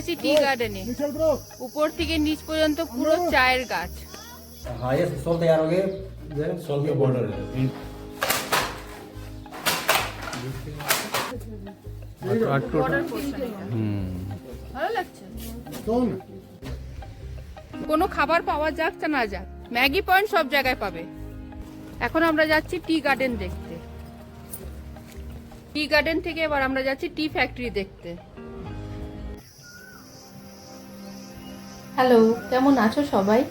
বসে আছি টি গার্ডেনে উপর থেকে নিচ পর্যন্ত পুরো চায়ের গাছ हाँ ये सोल तैयार हो गए जो है सोल के बॉर्डर है Border portion এটা। ভালো লাগছে কোনো খাবার পাওয়া যাক তা না যাক ম্যাগি পয়েন্ট সব জায়গায় পাবে এখন আমরা যাচ্ছি টি গার্ডেন দেখতে টি গার্ডেন থেকে এবার আমরা যাচ্ছি টি ফ্যাক্টরি দেখতে হ্যালো কেমন আছো সবাই?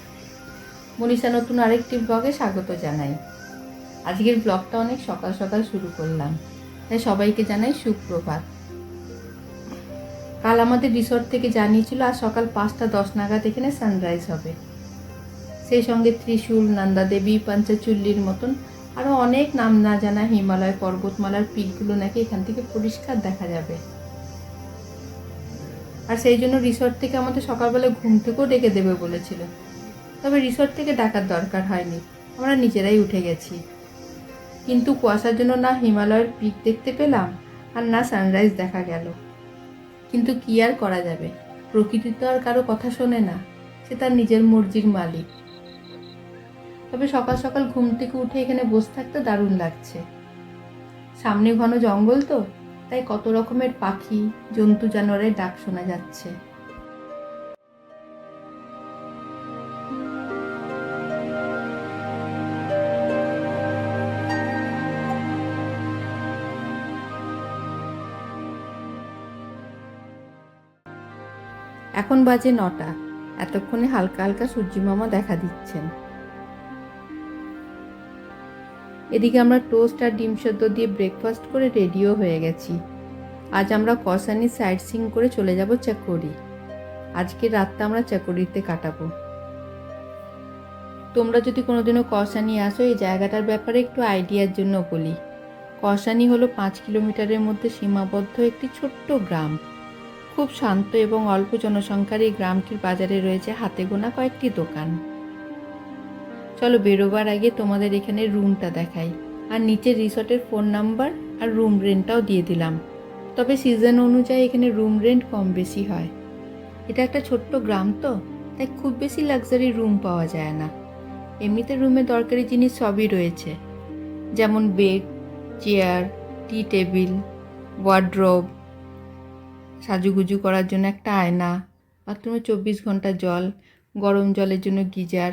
মনীষা নতুন আরেকটি ব্লগে স্বাগত জানাই। আজকের ব্লগটা অনেক সকাল সকাল শুরু করলাম। তাই সবাইকে জানাই সুপ্রভাত। কাল আমাদের রিসোর্ট থেকে জানিয়েছিল আজ সকাল পাঁচটা দশ নাগাদ এখানে সানরাইজ হবে। সেই সঙ্গে ত্রিশূল, নন্দাদেবী, পঞ্চচুল্লির মতন আরও অনেক নাম না জানা হিমালয় পর্বতমালার পিকগুলো নাকি এখান থেকে পরিষ্কার দেখা যাবে। আর সেই জন্য রিসর্ট থেকে আমাদের সকালবেলা ঘুম থেকেও ডেকে দেবে বলেছিল। তবে রিসর্ট থেকে ডাকার দরকার হয়নি, আমরা নিজেরাই উঠে গেছি। কিন্তু কুয়াশার জন্য না হিমালয়ের পিক দেখতে পেলাম আর না সানরাইজ দেখা গেল। কিন্তু কি আর করা যাবে? প্রকৃতি তো আর কারও কথা শোনে না, সে তার নিজের মর্জির মালিক। তবে সকাল সকাল ঘুম থেকে উঠে এখানে বসে থাকতে দারুণ লাগছে। সামনে ঘন জঙ্গল তো তাই কত রকমের পাখি, জন্তু, জানোয়ারের ডাক শোনা যাচ্ছে। এখন বাজে নটা। এতক্ষণে হালকা হালকা সূর্যি মামা দেখা দিচ্ছেন। এদিকে আমরা টোস্ট আর ডিম সেদ্ধ দিয়ে ব্রেকফাস্ট করে রেডিও হয়ে গেছি। আজ আমরা কসানি সাইড সিং করে চলে যাব চাকরি। আজকে রাতটা আমরা চাকরিতে কাটাবো। তোমরা যদি কোনোদিনও কসানি আসো, এই জায়গাটার ব্যাপারে একটু আইডিয়ার জন্য বলি। কসানি হলো পাঁচ কিলোমিটারের মধ্যে সীমাবদ্ধ একটি ছোট্ট গ্রাম। খুব শান্ত এবং অল্প জনসংখ্যার এই গ্রামটির বাজারে রয়েছে হাতে গোনা কয়েকটি দোকান। চলো বেরোবার আগে তোমাদের এখানে রুমটা দেখাই। আর নিচে রিসর্টের ফোন নাম্বার আর রুম রেন্টটাও দিয়ে দিলাম। তবে সিজন অনুযায়ী এখানে রুম রেন্ট কম বেশি হয়। এটা একটা ছোট্ট গ্রাম তো, তাই খুব বেশি লাক্সারি রুম পাওয়া যায় না। এমনিতে রুমে দরকারি জিনিস সবই রয়েছে। যেমন bed chair tea table wardrobe সাজুগুজু করার জন্য একটা আয়না বাথরুমে চব্বিশ ঘণ্টা জল, গরম জলের জন্য গিজার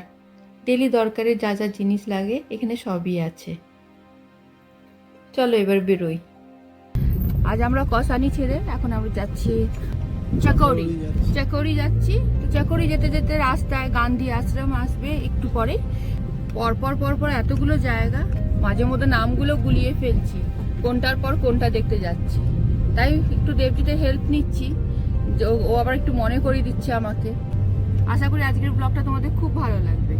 ডেলি দরকারি যা যা জিনিস লাগে, এখানে সবই আছে। চলো এবার বেরোই। আজ আমরা কসানি ছেড়ে এখন আমরা যাচ্ছি চাকৌরি। চাকৌরি যাচ্ছি। তো চাকৌরি যেতে যেতে রাস্তায় গান্ধী আশ্রম আসবে একটু পরে। পরপর পরপর এতগুলো জায়গা, মাঝে মধ্যে নামগুলো গুলিয়ে ফেলছি। কোনটার পর কোনটা দেখতে যাচ্ছি। তাই একটু দেবজিতে হেল্প নিচ্ছি। ও আবার একটু মনে করিয়ে দিচ্ছে আমাকে। আশা করি আজকের ব্লগটা তোমাদের খুব ভালো লাগবে।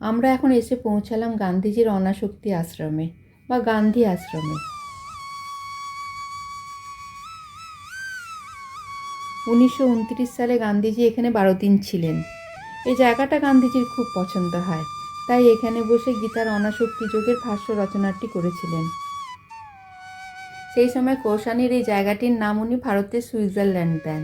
আমরা এখন এসে পৌঁছালাম গান্ধীজির অনাসক্তি আশ্রমে, বা গান্ধী আশ্রমে। উনিশশো উনত্রিশ সালে গান্ধীজি এখানে বারো দিন ছিলেন। এই জায়গাটা গান্ধীজির খুব পছন্দ হয়, তাই এখানে বসে গীতার অনাসক্তি যোগের ভাষ্য রচনাটি করেছিলেন। সেই সময় কৌশানির এই জায়গাটির নাম উনি ভারতের সুইজারল্যান্ড দেন।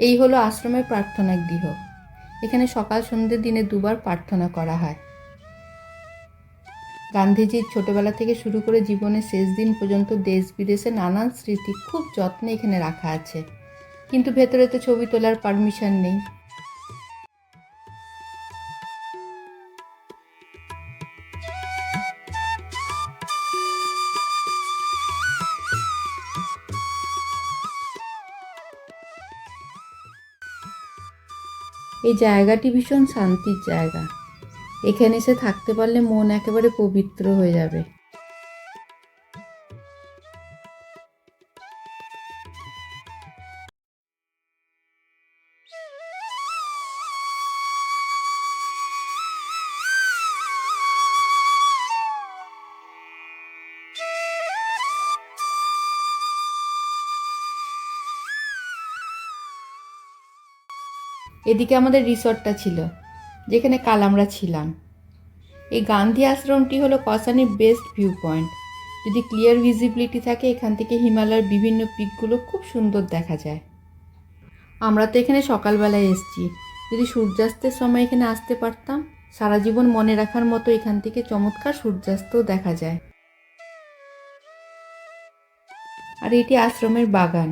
এই হলো আশ্রমের প্রার্থনা গৃহ। এখানে সকাল সন্ধ্যে দিনে দুবার প্রার্থনা করা হয়। গান্ধীজির ছোটবেলা থেকে শুরু করে জীবনের শেষ দিন পর্যন্ত দেশ বিদেশে নানান স্মৃতি খুব যত্নে এখানে রাখা আছে। কিন্তু ভেতরে তো ছবি তোলার পারমিশন নেই। এই জায়গাটি ভীষণ শান্তির জায়গা। এখানে এসে থাকতে পারলে মন একেবারে পবিত্র হয়ে যাবে। এদিকে আমাদের রিসর্টটা ছিল, যেখানে কাল আমরা ছিলাম। এই গান্ধী আশ্রমটি হলো কসানির বেস্ট ভিউ পয়েন্ট যদি ক্লিয়ার ভিজিবিলিটি থাকে, এখান থেকে হিমালয়ের বিভিন্ন পিকগুলো খুব সুন্দর দেখা যায়। আমরা তো এখানে সকালবেলায় এসেছি। যদি সূর্যাস্তের সময় এখানে আসতে পারতাম, সারা জীবন মনে রাখার মতো এখান থেকে চমৎকার সূর্যাস্তও দেখা যায়। আর এটি আশ্রমের বাগান।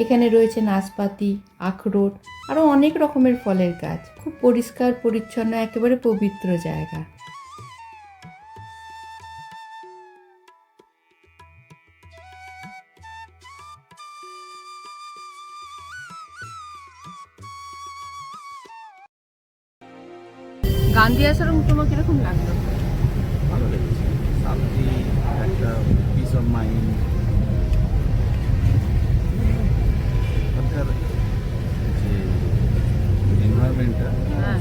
এখানে রয়েছে নাশপাতি আখরোট আরও অনেক রকমের ফলের গাছ। খুব পরিষ্কার পরিচ্ছন্ন একেবারে পবিত্র জায়গা। গান্ধী আশ্রম তোমার কীরকম লাগল? ভালো লেগেছে। শান্তি একটা piece of mind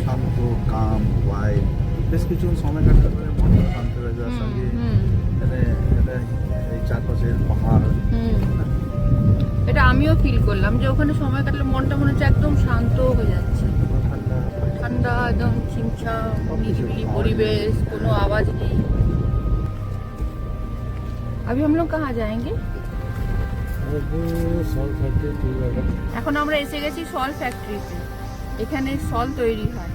Shanto come wild বেশ কিছুক্ষণ সময় কাটাতে পারে মনে শান্ত হয়ে যাওয়ার সঙ্গে এখানে এটা এই চারপাশের পাহাড় এটা আমিও ফিল করলাম যে ওখানে সময় কাটলে মনটা মনে হচ্ছে একদম শান্ত হয়ে যাচ্ছে পুরো ঠান্ডা ঠান্ডা একদম ছিমছাম নিরিবিলি পরিবেশ কোনো आवाज नहीं अभी हम लोग कहाँ जाएंगे এখন আমরা এসে গেছি সল ফ্যাক্টরিতে এখানে সল তৈরি হয়।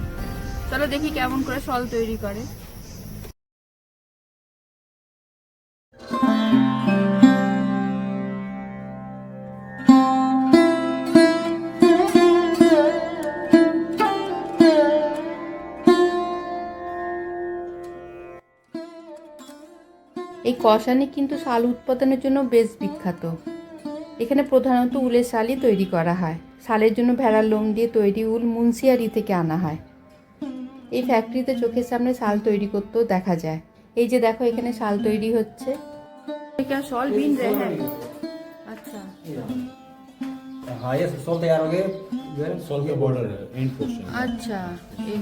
চলো দেখি কেমন করে সল তৈরি করে। এই কষানি কিন্তু শাল উৎপাদনের জন্য বেশ বিখ্যাত। এখানে প্রধানত উলের শালই তৈরি করা হয়। শালের জন্য ভেড়ার লোম দিয়ে তৈরি উল মুন্সিয়ারি থেকে আনা হয় এই ফ্যাক্টরিতে চোখের সামনে শাল তৈরি করতেও দেখা যায় এই যে দেখো এখানে শাল তৈরি হচ্ছে শল বিন রে হ্যাঁ আচ্ছা हाँ ये सोल तैयार हो गए जो है সল কে বর্ডার এন্ড পোর্শন আচ্ছা এই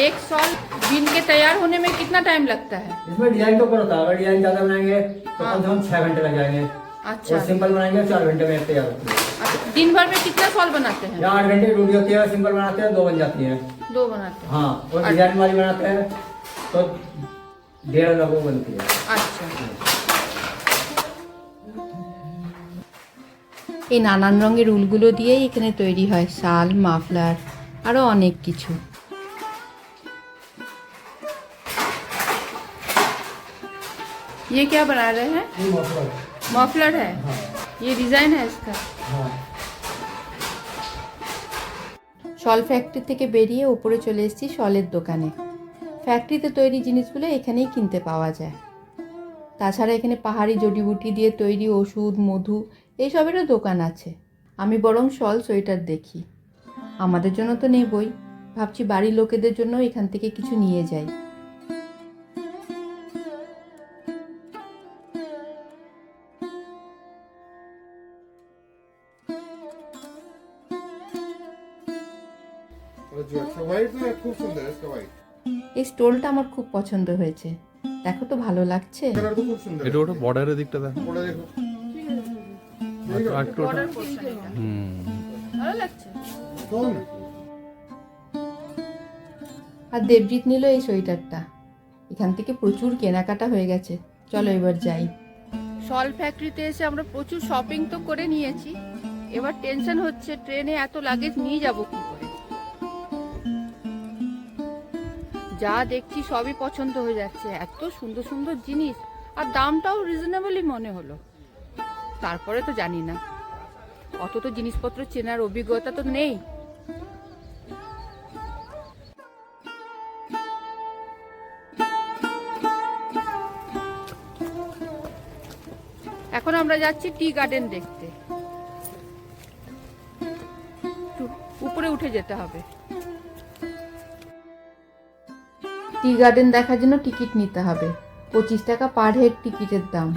एक सॉल बीन के तैयार होने में कितना टाइम लगता है इसमें डिजाइन के ऊपर होता है अगर डिजाइन ज्यादा बनाएंगे तो कम से कम छह घंटे लग जाएंगे अच्छा और सिंपल बनाएंगे चार घंटे में तैयार होती है अच्छा, दिन भर में कितना सॉल बनाते हैं या आठ घंटे की ड्यूटी होती है सिंपल बनाते हैं दो बन जाती है दो बनाते हैं हाँ और डिजाइन वाली बनाते हैं तो डेढ़ लगभग बनती है আচ্ছা এই নানান রঙের উলগুলো দিয়েই এখানে তৈরি হয় শাল মাফলার আরও অনেক কিছু ये क्या बना रहे हैं मफलर है ये डिजाइन है इसका শল ফ্যাক্টরি থেকে বেরিয়ে উপরে চলে এসেছি শলের দোকানে ফ্যাক্টরিতে তৈরি জিনিসগুলো এখানেই কিনতে পাওয়া যায় তাছাড়া এখানে পাহাড়ি জড়িবুটি দিয়ে তৈরি ওষুধ মধু এইসবেরও দোকান আছে আমি বরং শল সোয়েটার দেখি আমাদের জন্য তো নেবই ভাবছি বাড়ির লোকেদের জন্য এখান থেকে কিছু নিয়ে যাই খুব সুন্দর এই স্টোলটা আমার খুব পছন্দ হয়েছে। দেখো তো ভালো লাগছে। এটা ওটা বর্ডারের দিকটা দেখো। আচ্ছা, আর দেবজিৎ নিল এই সোয়েটারটা। এখান থেকে প্রচুর কেনাকাটা হয়ে গেছে। চলো এবার যাই। সল ফ্যাক্টরিতে এসে আমরা প্রচুর শপিং তো করে নিয়েছি। এবার টেনশন হচ্ছে ট্রেনে এত লাগেজ নিয়ে যাব কি করে? যা দেখছি সবই পছন্দ হয়ে যাচ্ছে। এত সুন্দর সুন্দর জিনিস। আর দামটাও রিজনেবলই মনে হলো। তারপরে তো জানি না। অত তো জিনিসপত্র চেনার অভিজ্ঞতা তো নেই। এখন আমরা যাচ্ছি টি গার্ডেন দেখতে। উপরে উঠে যেতে হবে। টি গার্ডেন দেখার জন্য টিকিট নিতে হবে। পঁচিশ টাকা পার হেড টিকিটের দাম।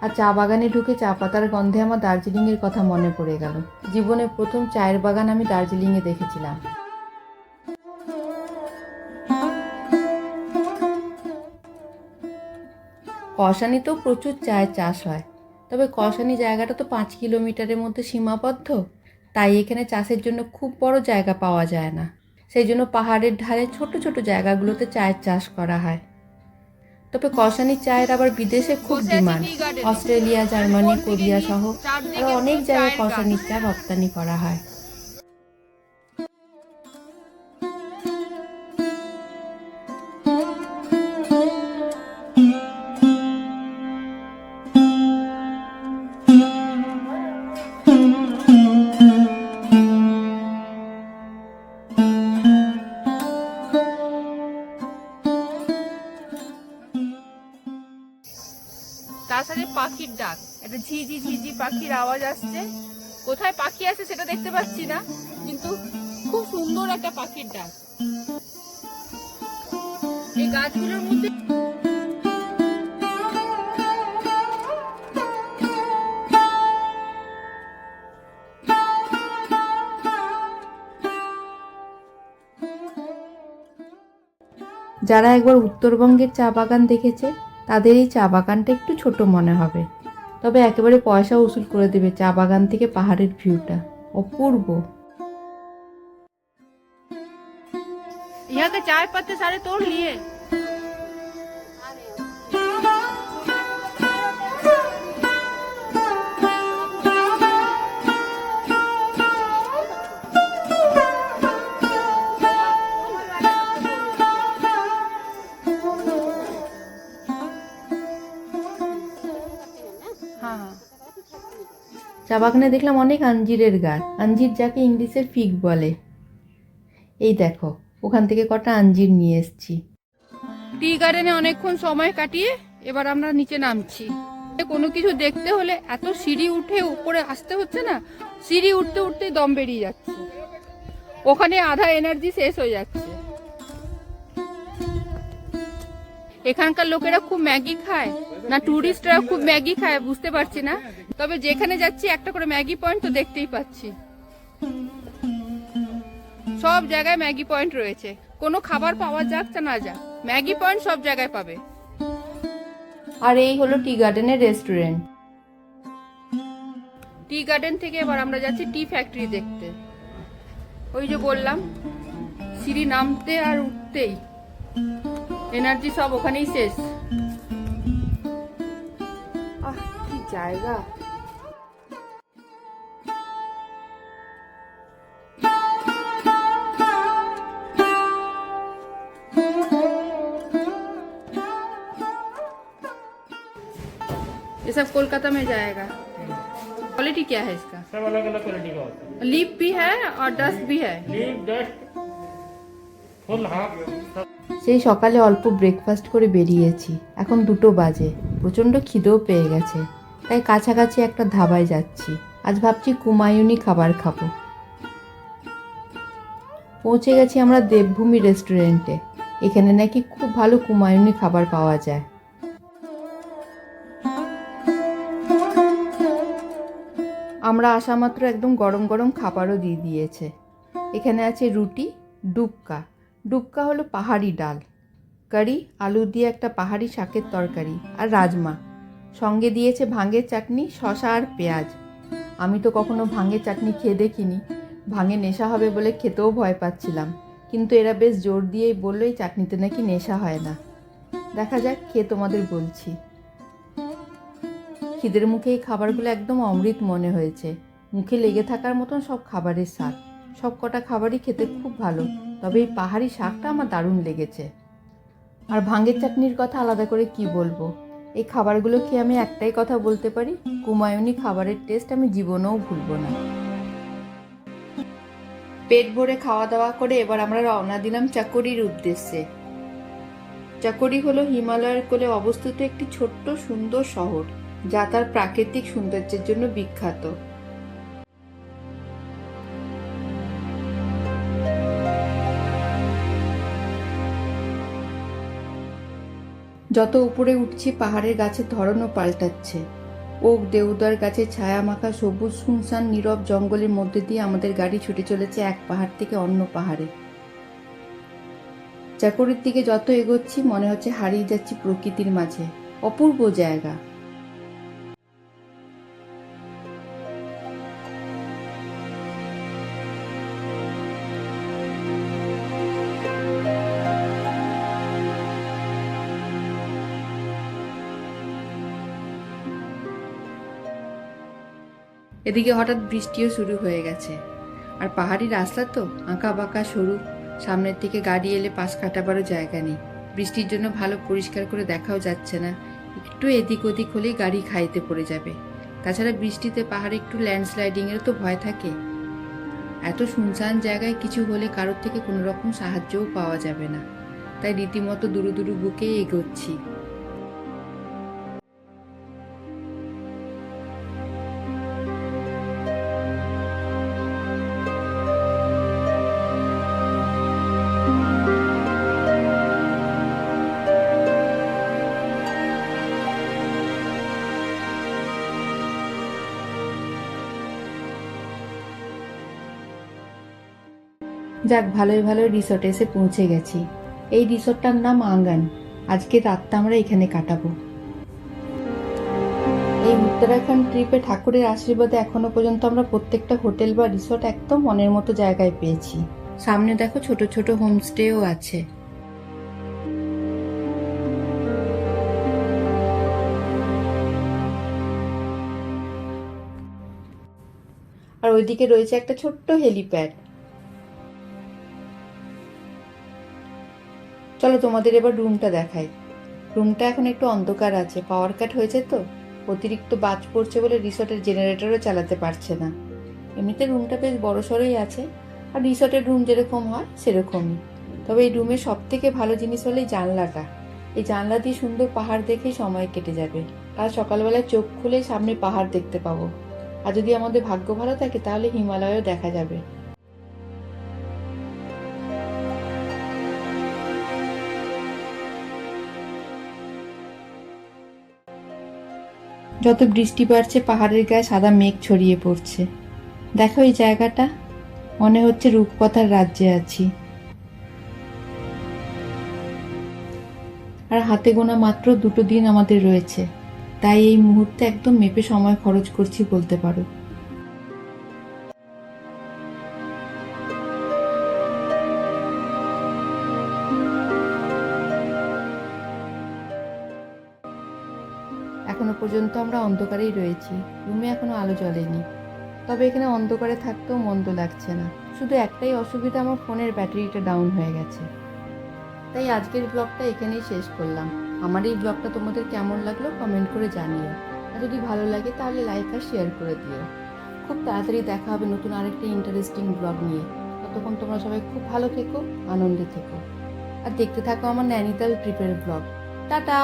আর চা বাগানে ঢুকে চা পাতার গন্ধে আমার দার্জিলিংয়ের কথা মনে পড়ে গেল। জীবনে প্রথম চায়ের বাগান আমি দার্জিলিংয়ে দেখেছিলাম। কষানিতেও প্রচুর চায়ের চাষ হয়। তবে কষানি জায়গাটা তো পাঁচ কিলোমিটারের মধ্যে সীমাবদ্ধ। তাই এখানে চাষের জন্য খুব বড় জায়গা পাওয়া যায় না। সেই জন্য পাহাড়ের ধারে ছোট ছোট জায়গাগুলোতে চায়ের চাষ করা হয়। তবে কষানি চায়ের আবার বিদেশে খুব ডিমান্ড। অস্ট্রেলিয়া জার্মানি কোরিয়া সহ আরও অনেক জায়গায় কষানির চা রপ্তানি করা হয়। ডাক একটা ঝিঝি ঝিঝি পাখির আওয়াজ আসছে। কোথায় পাখি আছে সেটা দেখতে পাচ্ছি না, কিন্তু খুব সুন্দর একটা পাখির ডাক। এই গাছগুলোর মধ্যে যারা একবার উত্তরবঙ্গের চা বাগান দেখেছে, তাদের এই চা বাগানটা একটু ছোট মনে হবে। তবে একেবারে পয়সা উসুল করে দেবে চা বাগান থেকে পাহাড়ের ভিউটা অপূর্ব यहाँ के चाय पत्ते सारे तोड़ लिए চা বাগানে দেখলাম অনেক আঞ্জিরের গাছ। আঞ্জির যাকে ইংলিশে ফিগ বলে। এই দেখো, ওখান থেকে কটা আঞ্জির নিয়ে এসছি। টি গার্ডেনে অনেকক্ষণ সময় কাটিয়ে এবার আমরা নিচে নামছি। কোনো কিছু দেখতে হলে এত সিঁড়ি উঠে উপরে আসতে হচ্ছে না, সিঁড়ি উঠতে উঠতে দম বেরিয়ে যাচ্ছে। ওখানে আধা এনার্জি শেষ হয়ে যাচ্ছে। এখানকার লোকেরা খুব ম্যাগি খায় না টুরিস্টরা খুব ম্যাগি খায় বুঝতে পারছি না। তবে যেখানে যাচ্ছি একটা করে ম্যাগি পয়েন্ট তো দেখতেই পাচ্ছি। সব জায়গায় ম্যাগি পয়েন্ট রয়েছে। কোনো খাবার পাওয়া যাক বা না যাক ম্যাগি পয়েন্ট সব জায়গায় পাবে। আর এই হলো টি গার্ডেনের রেস্টুরেন্ট টি গার্ডেন থেকে এবার আমরা যাচ্ছি টি ফ্যাক্টরি দেখতে। ওই যে বললাম সিঁড়ি নামতে আর উঠতেই। এনার্জি সব ওখানেই শেষ আহ কি জায়গা ये सब कोलकाता में जाएगा क्वालिटी क्या है इसका सब अलग अलग क्वालिटी का होता है लीप भी है और डस्ट भी है लीव डस्ट फुल हाफ सब সেই সকালে অল্প ব্রেকফাস্ট করে বেরিয়েছি। এখন দুটো বাজে। প্রচণ্ড খিদেও পেয়ে গেছে। তাই কাছাকাছি একটা ধাবায় যাচ্ছি। আজ ভাবছি কুমায়ুনি খাবার খাব। পৌঁছে গেছি আমরা দেবভূমি রেস্টুরেন্টে এখানে নাকি খুব ভালো কুমায়ুনি খাবার পাওয়া যায়। আমরা আসা মাত্র একদম গরম গরম খাবারও দিয়ে দিয়েছে। এখানে আছে রুটি, ডুবকা। ডুবকা হলো পাহাড়ি ডাল। কারি আলু দিয়ে একটা পাহাড়ি শাকের তরকারি আর রাজমা। সঙ্গে দিয়েছে ভাঙের চাটনি শশা আর পেঁয়াজ। আমি তো কখনো ভাঙের চাটনি খেয়ে দেখিনি। ভাঙে নেশা হবে বলে খেতেও ভয় পাচ্ছিলাম। কিন্তু এরা বেশ জোর দিয়েই বলল, এই চাটনিতে নাকি নেশা হয় না। দেখা যাক খেয়ে তোমাদের বলছি। খিদের মুখে এই খাবারগুলো একদম অমৃত মনে হয়েছে। মুখে লেগে থাকার মতন সব খাবারের স্বাদ। সব কটা খাবারই খেতে খুব ভালো। তবে এই পাহাড়ি শাকটা আমার দারুণ লেগেছে। আর ভাঙ্গের চাটনির কথা আলাদা করে কি বলব? এই খাবারগুলো খেয়ে আমি একটাই কথা বলতে পারি? কুমায়ুনি খাবারের টেস্ট আমি জীবনেও ভুলবো না। পেট ভরে খাওয়া দাওয়া করে এবার আমরা রওনা দিলাম চাকরির উদ্দেশ্যে। চাকরি হলো হিমালয়ের কোলে অবস্থিত একটি ছোট্ট সুন্দর শহর, যা তার প্রাকৃতিক সৌন্দর্যের জন্য বিখ্যাত। যত উপরে উঠছি, পাহাড়ের গাছের ধরনও পাল্টাচ্ছে। ওক দেউদার গাছে ছায়া মাখা সবুজ শুনশান নীরব জঙ্গলের মধ্যে দিয়ে আমাদের গাড়ি ছুটে চলেছে এক পাহাড় থেকে অন্য পাহাড়ে। চাকরির দিকে যত এগোচ্ছি, মনে হচ্ছে হারিয়ে যাচ্ছি প্রকৃতির মাঝে। অপূর্ব জায়গা। এদিকে হঠাৎ বৃষ্টিও শুরু হয়ে গেছে। আর পাহাড়ি রাস্তা তো, আঁকা বাঁকা, সরু। সামনের থেকে গাড়ি এলে পাশ কাটাবারও জায়গা নেই। বৃষ্টির জন্য ভালো পরিষ্কার করে দেখাও যাচ্ছে না। একটু এদিক ওদিক হলেই গাড়ি খাইতে পড়ে যাবে। তাছাড়া বৃষ্টিতে পাহাড়ে একটু ল্যান্ডস্লাইডিংয়েরও তো ভয় থাকে। এত শুনশান জায়গায় কিছু হলে কারোর থেকে কোনো রকম সাহায্যও পাওয়া যাবে না। তাই রীতিমতো দুরু দুরু বুকেই এগোচ্ছি। যাক, ভালোই ভালো রিসোর্টে এসে পৌঁছে গেছি। এই রিসোর্টটার নাম আঙ্গান। আজকে রাতটা আমরা এখানে কাটাবো। এই উত্তরাখণ্ড ট্রিপে ঠাকুরের আশীর্বাদে এখনও পর্যন্ত আমরা প্রত্যেকটা হোটেল বা রিসোর্ট একদম মনের মতো জায়গায় পেয়েছি। সামনে দেখো ছোট ছোট হোমস্টেও আছে। আর ওইদিকে রয়েছে একটা ছোট্ট হেলিপ্যাড চলো তোমাদের এবার রুমটা দেখাই। রুমটা এখন একটু অন্ধকার আছে পাওয়ার কাট হয়েছে তো। অতিরিক্ত বাজ পড়ছে বলে রিসর্টের জেনারেটরও চালাতে পারছে না। এমনিতে রুমটা বেশ বড় সড়োই আছে, আর রিসর্টের রুম যেরকম হয় সেরকমই। তবে এই রুমের সব থেকে ভালো জিনিস হলো এই জানলাটা। এই জানলা দিয়ে সুন্দর পাহাড় দেখেই সময় কেটে যাবে। আর সকালবেলায় চোখ খুলে সামনে পাহাড় দেখতে পাবো। আর যদি আমাদের ভাগ্য ভালো থাকে, তাহলে হিমালয়ও দেখা যাবে। যত বৃষ্টি বাড়ছে পাহাড়ের গায়ে সাদা মেঘ ছড়িয়ে পড়ছে। দেখো এই জায়গাটা। মনে হচ্ছে রূপকথার রাজ্যে আছি। আর হাতে গোনা মাত্র দুটো দিন আমাদের রয়েছে। তাই এই মুহূর্তে একদম মেপে সময় খরচ করছি বলতে পারো। আমরা অন্ধকারেই রয়েছি। রুমে এখনও আলো জ্বলেনি। তবে এখানে অন্ধকারে থাকতেও মন্দ লাগছে না। শুধু একটাই অসুবিধা, আমার ফোনের ব্যাটারিটা ডাউন হয়ে গেছে। তাই আজকের ব্লগটা এখানেই শেষ করলাম। আমার এই ব্লগটা তোমাদের কেমন লাগল কমেন্ট করে জানিও। আর যদি ভালো লাগে, তাহলে লাইক আর শেয়ার করে দিও। খুব তাড়াতাড়ি দেখা হবে নতুন আরেকটা ইন্টারেস্টিং ব্লগ নিয়ে। ততক্ষণ তোমরা সবাই খুব ভালো থেকো, আনন্দে থেকো। আর দেখতে থাকো আমার ন্যানিতাল ট্রিপের ব্লগ টাটা!